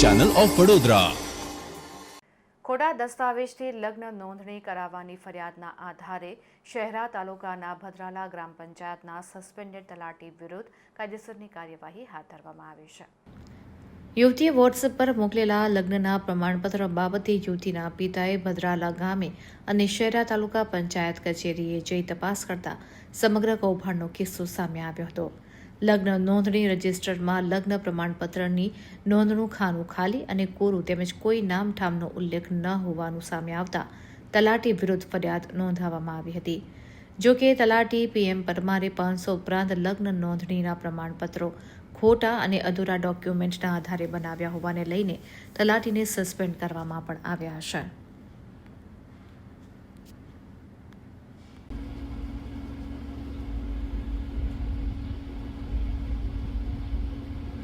Channel of Vadodara ખોટા દસ્તાવેજથી લગ્ન નોંધણી કરાવવાની ફરિયાદના આધારે શહેરા તાલુકાના ભદ્રાલા ગ્રામ પંચાયતના સસ્પેન્ડેડ તલાટી વિરુદ્ધ કાયદેસરની કાર્યવાહી હાથ ધરવામાં આવી છે. યુવતીએ વોટ્સએપ પર મોકલેલા લગ્નના પ્રમાણપત્ર બાબતે યુવતીના પિતાએ ભદ્રાલા ગામે અને શહેરા તાલુકા પંચાયત કચેરીએ જઈ તપાસ કરતા સમગ્ર કૌભાંડનો કિસ્સો સામે આવ્યો હતો. લગ્ન નોંધણી રજિસ્ટરમાં લગ્ન પ્રમાણપત્રની નોંધણું ખાનું ખાલી અને કોરું તેમજ કોઈ નામઠામનો ઉલ્લેખ ન હોવાનું સામે આવતા તલાટી વિરુદ્ધ ફરિયાદ નોંધાવવામાં આવી હતી. જો કે તલાટી પીએમ પરમારે પાંચસો ઉપરાંત લગ્ન નોંધણીના પ્રમાણપત્રો ખોટા અને અધૂરા ડોક્યુમેન્ટના આધારે બનાવ્યા હોવાને લઈને તલાટીને સસ્પેન્ડ કરવામાં પણ આવ્યા છે